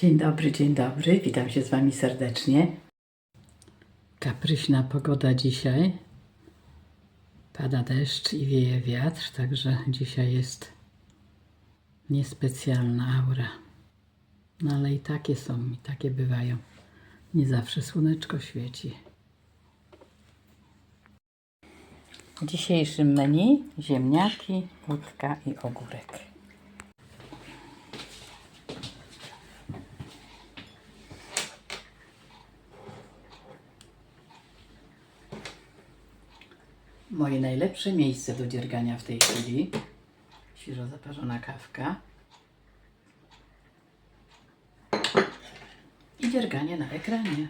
Dzień dobry, dzień dobry. Witam się z Wami serdecznie. Kapryśna pogoda dzisiaj. Pada deszcz i wieje wiatr, także dzisiaj jest niespecjalna aura. No ale i takie są, i takie bywają. Nie zawsze słoneczko świeci. W dzisiejszym menu ziemniaki, łódka i ogórek. Moje najlepsze miejsce do dziergania w tej chwili. Świeżo zaparzona kawka. I dzierganie na ekranie.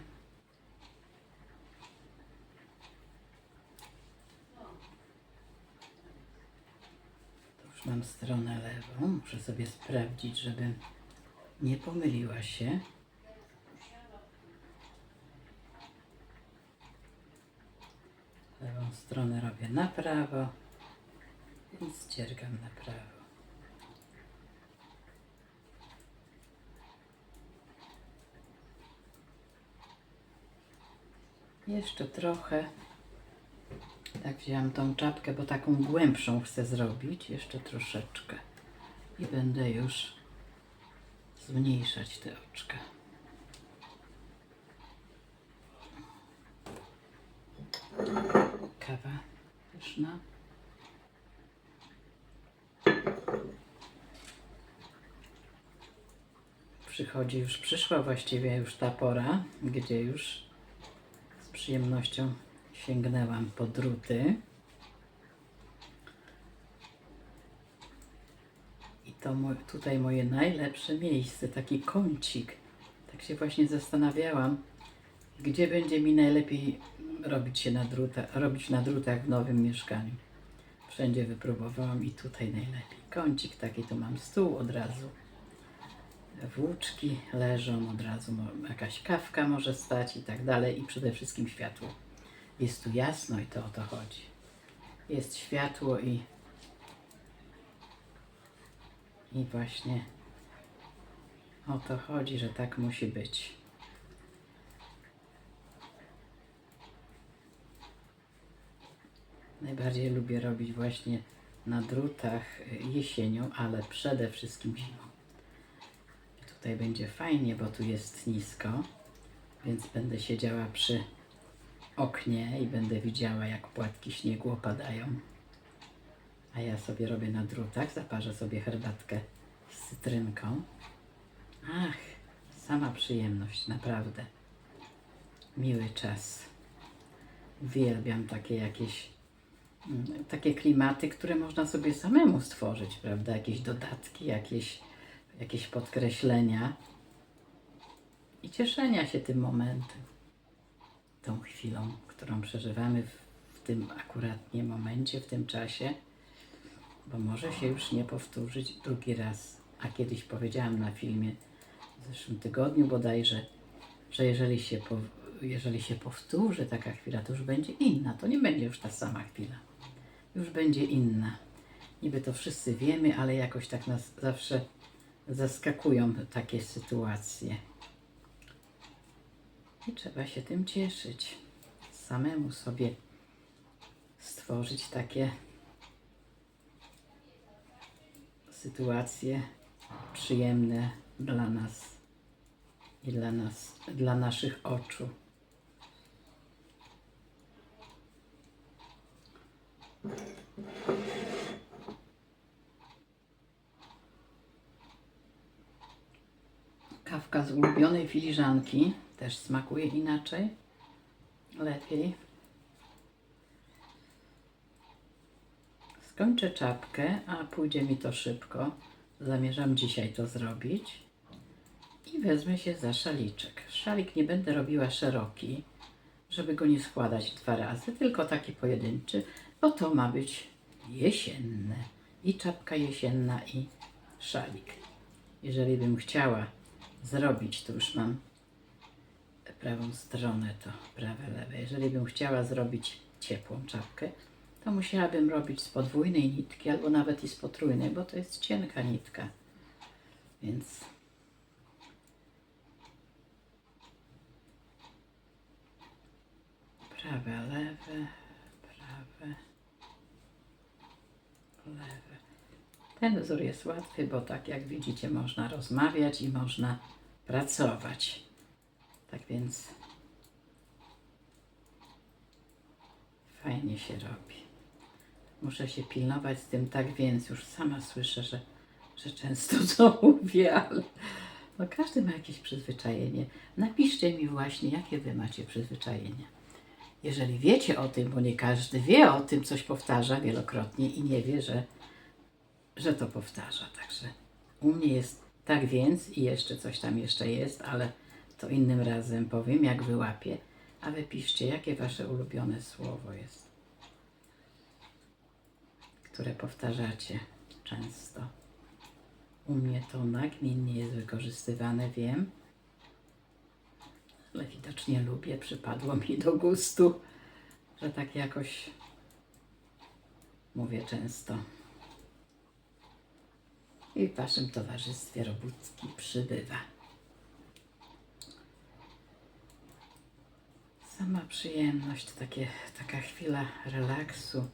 To już mam stronę lewą. Muszę sobie sprawdzić, żebym nie pomyliła się. Robię na prawo, więc dziergam na prawo. Jeszcze trochę. Tak wzięłam tą czapkę, bo taką głębszą chcę zrobić. Jeszcze troszeczkę. I będę już zmniejszać te oczka. Kawa pyszna. Przychodzi już, przyszła właściwie już ta pora, gdzie już z przyjemnością sięgnęłam po druty. I to mo- tutaj moje najlepsze miejsce, taki kącik. Tak się właśnie zastanawiałam, gdzie będzie mi najlepiej robić się na drutach, robić na drutach w nowym mieszkaniu. Wszędzie wypróbowałam i tutaj najlepiej. Kącik taki, tu mam stół od razu. Włóczki leżą od razu, jakaś kawka może stać i tak dalej i przede wszystkim światło. Jest tu jasno i to o to chodzi. Jest światło i i właśnie o to chodzi, że tak musi być. Najbardziej lubię robić właśnie na drutach y, jesienią, ale przede wszystkim zimą. Tutaj będzie fajnie, bo tu jest nisko, więc będę siedziała przy oknie i będę widziała, jak płatki śniegu opadają. A ja sobie robię na drutach, zaparzę sobie herbatkę z cytrynką. Ach, sama przyjemność, naprawdę. Miły czas. Uwielbiam takie jakieś takie klimaty, które można sobie samemu stworzyć, prawda? Jakieś dodatki, jakieś, jakieś podkreślenia i cieszenia się tym momentem, tą chwilą, którą przeżywamy w, w tym akuratnie momencie, w tym czasie, bo może się już nie powtórzyć drugi raz. A kiedyś powiedziałam na filmie w zeszłym tygodniu bodajże, że jeżeli się, po, jeżeli się powtórzy taka chwila, to już będzie inna. To nie będzie już ta sama chwila. Już będzie inna. Niby to wszyscy wiemy, ale jakoś tak nas zawsze zaskakują takie sytuacje. I trzeba się tym cieszyć. Samemu sobie stworzyć takie sytuacje przyjemne dla nas i dla nas, dla naszych oczu. Ulubionej filiżanki też smakuje inaczej, lepiej. Skończę czapkę, a pójdzie mi to szybko. Zamierzam dzisiaj to zrobić. I wezmę się za szaliczek. Szalik nie będę robiła szeroki, żeby go nie składać dwa razy, tylko taki pojedynczy, bo to ma być jesienne. I czapka jesienna, i szalik. Jeżeli bym chciała zrobić, tu już mam prawą stronę, to prawe, lewe. Jeżeli bym chciała zrobić ciepłą czapkę, to musiałabym robić z podwójnej nitki albo nawet i z potrójnej, bo to jest cienka nitka. Więc prawe, lewe, prawe, lewe. Ten wzór jest łatwy, bo tak jak widzicie można rozmawiać i można pracować. Tak więc fajnie się robi. Muszę się pilnować z tym, tak więc już sama słyszę, że, że często to mówię, ale no każdy ma jakieś przyzwyczajenie. Napiszcie mi właśnie, jakie wy macie przyzwyczajenia. Jeżeli wiecie o tym, bo nie każdy wie o tym, coś powtarza wielokrotnie i nie wie, że, że to powtarza. Także u mnie jest tak więc i jeszcze coś tam jeszcze jest, ale to innym razem powiem, jak wyłapię. A wy piszcie, jakie wasze ulubione słowo jest, które powtarzacie często. U mnie to nagminnie jest wykorzystywane, wiem, ale widocznie lubię, przypadło mi do gustu, że tak jakoś mówię często. I w Waszym towarzystwie Robucki przybywa. Sama przyjemność, takie, taka chwila relaksu,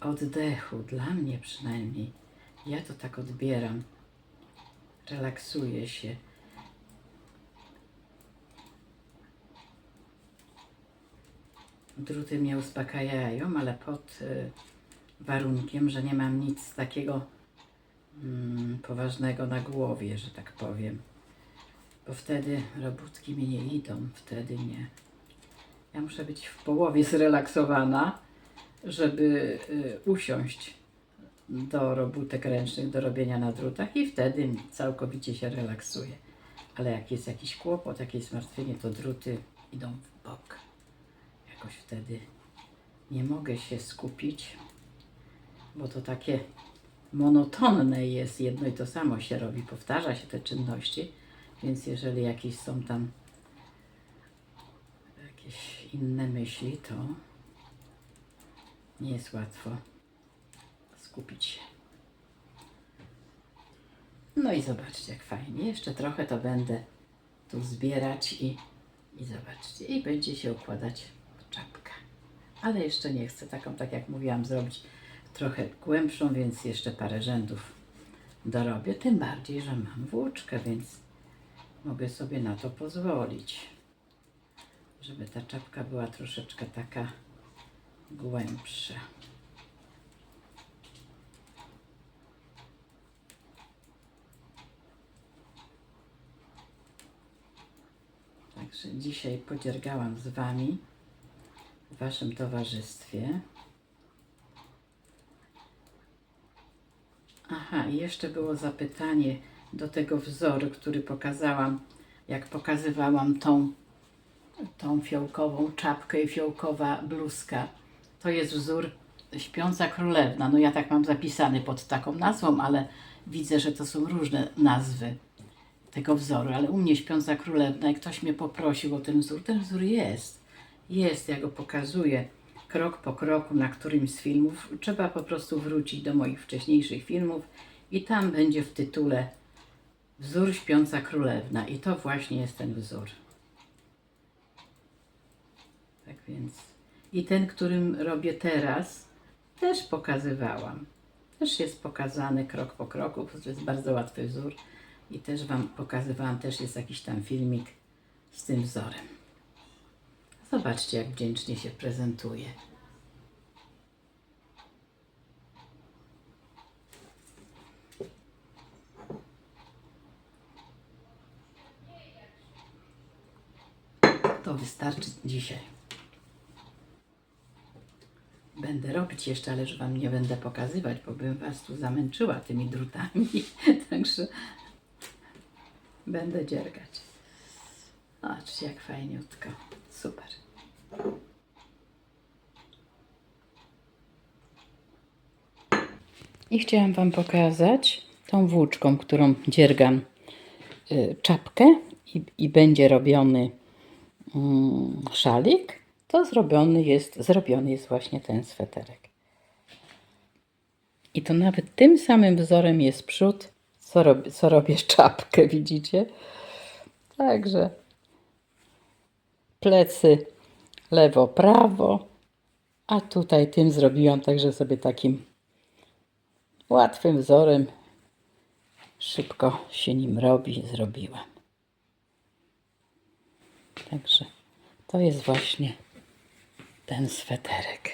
oddechu, dla mnie przynajmniej. Ja to tak odbieram. Relaksuję się. Druty mnie uspokajają, ale pod y, warunkiem, że nie mam nic takiego mm, poważnego na głowie, że tak powiem. Bo wtedy robótki mi nie idą, wtedy nie. Ja muszę być w połowie zrelaksowana, żeby y, usiąść do robótek ręcznych, do robienia na drutach i wtedy całkowicie się relaksuję. Ale jak jest jakiś kłopot, jakieś zmartwienie, to druty idą w bok. Jakoś wtedy nie mogę się skupić, bo to takie monotonne jest, jedno i to samo się robi, powtarza się te czynności, więc jeżeli jakieś są tam jakieś inne myśli, to nie jest łatwo skupić się. No i zobaczcie, jak fajnie. Jeszcze trochę to będę tu zbierać i, i zobaczcie. I będzie się układać czapka. Ale jeszcze nie chcę taką, tak jak mówiłam, zrobić trochę głębszą, więc jeszcze parę rzędów dorobię. Tym bardziej, że mam włóczkę, więc mogę sobie na to pozwolić. Żeby ta czapka była troszeczkę taka głębsza. Także dzisiaj podziergałam z Wami w Waszym towarzystwie. Aha, i jeszcze było zapytanie do tego wzoru, który pokazałam, jak pokazywałam tą, tą fiołkową czapkę i fiołkowa bluzka. To jest wzór Śpiąca Królewna. No ja tak mam zapisany pod taką nazwą, ale widzę, że to są różne nazwy tego wzoru, ale u mnie Śpiąca Królewna i ktoś mnie poprosił o ten wzór. Ten wzór jest, jest, ja go pokazuję krok po kroku na którymś z filmów. Trzeba po prostu wrócić do moich wcześniejszych filmów i tam będzie w tytule Wzór Śpiąca Królewna i to właśnie jest ten wzór. Tak więc i ten, którym robię teraz, też pokazywałam. Też jest pokazany krok po kroku, to jest bardzo łatwy wzór. I też Wam pokazywałam, też jest jakiś tam filmik z tym wzorem. Zobaczcie, jak wdzięcznie się prezentuje. To wystarczy dzisiaj. Będę robić jeszcze, ale już Wam nie będę pokazywać, bo bym Was tu zamęczyła tymi drutami. Także będę dziergać. Zobaczcie, jak fajniutko. Super. I chciałam Wam pokazać tą włóczką, którą dziergam y, czapkę i, i będzie robiony mm, szalik. To zrobiony jest, zrobiony jest właśnie ten sweterek. I to nawet tym samym wzorem jest przód, co, rob, co robię czapkę, widzicie? Także plecy lewo, prawo, a tutaj tym zrobiłam także sobie takim łatwym wzorem szybko się nim robi, zrobiłam. Także to jest właśnie ten sweterek.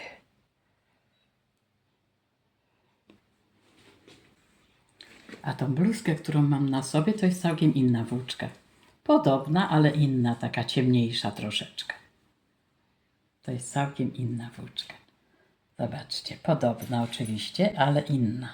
A tą bluzkę, którą mam na sobie, to jest całkiem inna włóczka. Podobna, ale inna, taka ciemniejsza troszeczkę. To jest całkiem inna włóczka. Zobaczcie, podobna oczywiście, ale inna.